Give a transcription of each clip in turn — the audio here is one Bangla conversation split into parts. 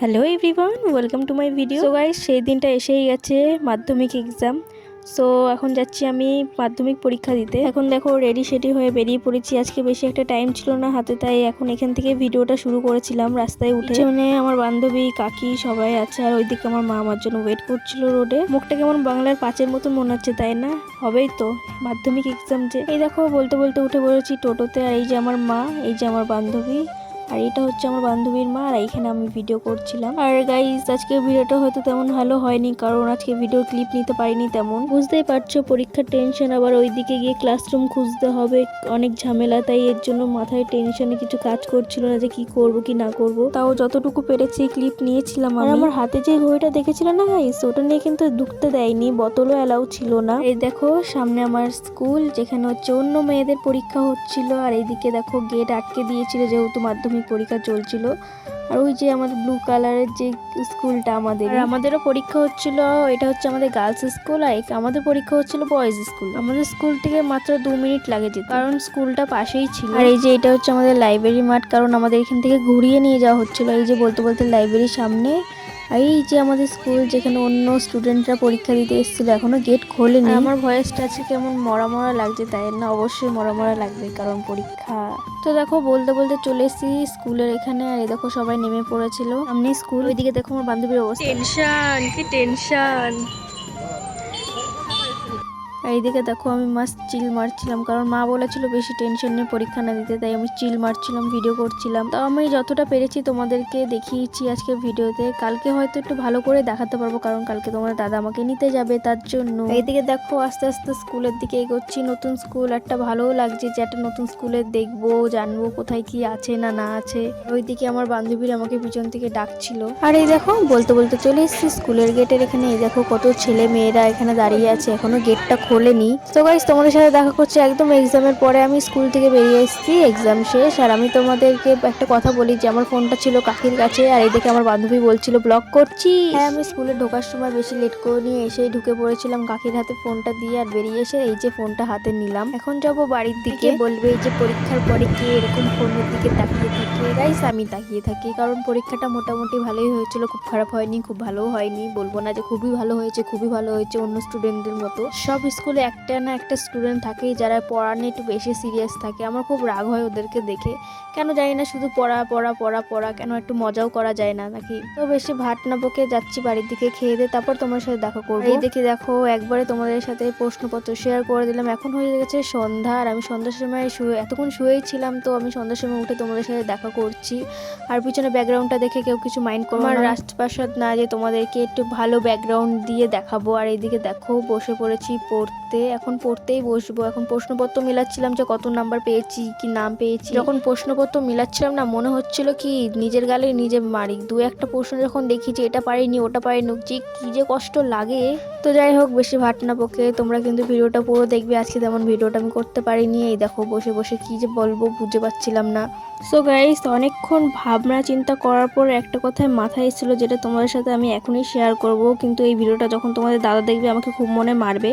Hello everyone welcome to my video so guys সেই দিনটা এসেই গেছে মাধ্যমিক এক্সাম সো এখন যাচ্ছি আমি মাধ্যমিক পরীক্ষা দিতে। এখন দেখো রেডি সেডি হয়ে বেরিয়ে পড়েছি। আজকে বেশি একটা টাইম ছিল না হাতে, তাই এখন এখান থেকে ভিডিওটা শুরু করেছিলাম রাস্তায় উঠে। মানে আমার বান্ধবী, কাকি সবাই আছে, আর ওইদিকে আমার মা আমার জন্য ওয়েট করছিল রোডে মুখটা কেমন বাংলার পাঁচের মতন মনে হচ্ছে, তাই না? হবেই তো, মাধ্যমিক এক্সাম যে। এই দেখো, বলতে বলতে উঠে পড়েছি টোটোতে, আর এই যে আমার মা, এই যে আমার বান্ধবী। আর এটা হচ্ছে আমার বান্ধবীর মা আর এইখানে আমি ভিডিও করছিলাম। আর গাইজ আজকে ভিডিওটা হয়তো তেমন ভালো হয়নি কারণ আজকে ভিডিও ক্লিপ নিতে পারিনি তেমন। বুঝতেই পারছ পরীক্ষার টেনশন আবার ওইদিকে গিয়ে ক্লাসরুম খুঁজতে হবে অনেক ঝামেলা তাই এর জন্য মাথায় টেনশনে কিছু কাজ করছিল না যে কি করব কি না করব। তাও যতটুকু পেরেছি ক্লিপ নিয়েছিলাম আর আমার হাতে যে ঘড়িটা দেখেছিলে না গাইস ওটা নিয়ে কিন্তু ঢুকতে দেয়নি বোতলও অ্যালাউ ছিল না। এই দেখো সামনে আমার স্কুল যেখানে হচ্ছে অন্য মেয়েদের পরীক্ষা হচ্ছিল আর এইদিকে দেখো গেট আটকে দিয়েছিল যেহেতু মাধ্যমিক পরীক্ষা চলছিল। আর ওই যে আমাদের ব্লু কালারের যে স্কুলটা আমাদের। আর আমাদেরও পরীক্ষা হচ্ছিল এটা হচ্ছে আমাদের গার্লস স্কুল আর আমাদের পরীক্ষা হচ্ছিল বয়েজ স্কুল আমাদের স্কুল থেকে মাত্র দু মিনিট লাগে যেত। কারণ স্কুলটা পাশেই ছিল। আর এই যে এটা হচ্ছে আমাদের লাইব্রেরি মাঠ কারণ আমাদের এখান থেকে ঘুরিয়ে নিয়ে যাওয়া হচ্ছিল। এই যে বলতে বলতে লাইব্রেরির সামনে এই যে আমাদের স্কুল যেখানে অন্য স্টুডেন্টরা পরীক্ষা দিতে এসেছিল এখনও গেট খোলেনি। আমার ভয়েসটা আছে কেমন মরা মরা লাগছে তাই না? অবশ্যই মরা মরা লাগবে কারণ পরীক্ষা। তো দেখো বলতে বলতে চলে এসেছি স্কুলের এখানে আর এই দেখো সবাই নেমে পড়েছিল। সামনে স্কুল ওইদিকে দেখো আমার বান্ধবীর অবস্থা। টেনশন কি টেনশন আর এইদিকে দেখো আমি মাস্ট চিল মারছিলাম কারণ মা বলেছিল বেশি টেনশন নিয়ে পরীক্ষা না দিতে তাই আমি চিল মারছিলাম ভিডিও করছিলাম। তাও আমি যতটা পেরেছি তোমাদেরকে দেখিয়েছি আজকে ভিডিওতে কালকে হয়তো একটু ভালো করে দেখাতে পারব কারণ কালকে তোমার দাদা আমাকে নিতে যাবে তার জন্য। এইদিকে দেখো আস্তে আস্তে স্কুলের দিকে এগোচ্ছি নতুন স্কুল একটা ভালোও লাগছে যে একটা নতুন স্কুলে দেখব জানব কোথায় কি আছে না না আছে। ওইদিকে আমার বান্ধবীরা আমাকে পিছন থেকে ডাকছিল। আর এই দেখো বলতে বলতে চলে এসেছি স্কুলের গেটের এখানে এই দেখো কত ছেলে মেয়েরা এখানে দাঁড়িয়ে আছে এখনও গেটটা খোলেনি। তো গাইস তোমাদের সাথে দেখা করছি একদম এক্সামের পরে। আমি স্কুল থেকে বেরিয়ে এসেছি এক্সাম শেষ। আর আমি তোমাদেরকে একটা কথা বলি যে আমার ফোনটা ছিল কাকির কাছে আর এই দেখে আমার বান্ধবী বলছিল ব্লক করছি হ্যাঁ আমি স্কুলে ঢোকার সময় বেশি লেট করে নিয়ে এসেই ঢুকে পড়েছিলাম কাকির হাতে ফোনটা দিয়ে আর বেরিয়ে এসে এই যে ফোনটা হাতে নিলাম। এখন যাব বাড়ির দিকে। বলবে যে পরীক্ষার পরে কে এরকম ফোনের দিকে তাকিয়ে থাকে? গাইস আমি তাকিয়ে থাকি কারণ পরীক্ষাটা মোটামুটি ভালোই হয়েছিল। খুব খারাপ হয়নি খুব ভালোও হয়নি। বলব না যে খুবই ভালো হয়েছে খুবই ভালো হয়েছে অন্য স্টুডেন্টদের মতো। সব স্কুলে একটা না একটা স্টুডেন্ট থাকেই যারা পড়া নিয়ে একটু বেশি সিরিয়াস থাকে। আমার খুব রাগ হয় ওদেরকে দেখে। কেন জানি না শুধু পড়া পড়া পড়া পড়া কেন একটু মজাও করা যায় না নাকি? তো বেশি ভাট না বকে যাচ্ছি বাড়ির দিকে খেয়ে দিয়ে তারপর তোমার সাথে দেখা করব। এই দেখে দেখো একবারে তোমাদের সাথে প্রশ্নপত্র শেয়ার করে দিলাম। এখন হয়ে গেছে সন্ধ্যা আর আমি সন্ধ্যার সময় শুয়ে এতক্ষণ শুয়েই ছিলাম তো আমি সন্ধ্যার সময় উঠে তোমাদের সাথে দেখা করছি। আর পিছনে ব্যাকগ্রাউন্ডটা দেখে কেউ কিছু মাইন্ড করো আমার রাষ্ট্রপ্রাসাদ না যে তোমাদেরকে একটু ভালো ব্যাকগ্রাউন্ড দিয়ে দেখাবো। আর এইদিকে দেখো বসে পড়েছি। পড়তে, এখন পড়তেই বসবো। এখন প্রশ্নপত্র মিলাচ্ছিলাম যে কত নাম্বার পেয়েছি, কি নাম পেয়েছি। যখন প্রশ্নপত্র মিলাচ্ছিলাম না, মনে হচ্ছিল কি নিজের গালে নিজে মারি। দু একটা প্রশ্ন যখন দেখি যে এটা পারিনি, ওটা পারিনি, যে কি যে কষ্ট লাগে। তো যাই হোক, বেশি ভাট না পক্ষে তোমরা কিন্তু ভিডিওটা পুরো দেখবে। আজকে তেমন ভিডিওটা আমি করতে পারিনি। এই দেখো, বসে বসে কি যে বলব বুঝতে পারছিলাম না। সো গাইস অনেকক্ষণ ভাবনা চিন্তা করার পর একটা কথায় মাথায় এসেছিল যেটা তোমাদের সাথে আমি এখনই শেয়ার করব। কিন্তু এই ভিডিওটা যখন তোমাদের দাদা দেখবে, আমাকে খুব মনে মারবে।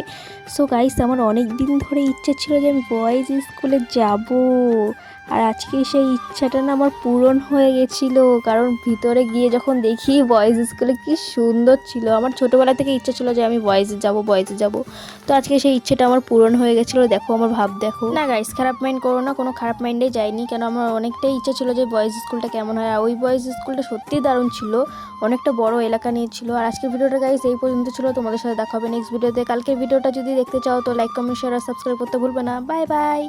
সো গাইস আমার অনেক দিন ধরে ইচ্ছে ছিল যে আমি বয়েজ স্কুলে যাব। আর আজকে সেই ইচ্ছাটা না আমার পূরণ হয়ে গেছিল, কারণ ভিতরে গিয়ে যখন দেখি বয়েজ স্কুলে কি সুন্দর ছিল। আমার ছোটোবেলা থেকে ইচ্ছা ছিল যে আমি বয়েজে যাব বয়েজে যাব। তো আজকে সেই ইচ্ছেটা আমার পূরণ হয়ে গেছিল, দেখো আমার ভাব দেখো। না গাইস খারাপ মাইন্ড করো না, কোনো খারাপ মাইন্ডে যাইনি কেন আমার অনেকটাই ইচ্ছা ছিল যে বয়েজ স্কুলটা কেমন হয়। আর ওই বয়েজ স্কুলটা সত্যিই দারুণ ছিল, অনেকটা বড় এলাকা নিয়ে ছিল। আর আজকের ভিডিওটা গাইস এই পর্যন্ত ছিল, তোমাদের সাথে দেখা হবে নেক্সট ভিডিওতে কালকের ভিডিওটা যদি দেখতে চাও তো লাইক কমেন্ট শেয়ার আর সাবস্ক্রাইব করতে ভুলবে না। Bye bye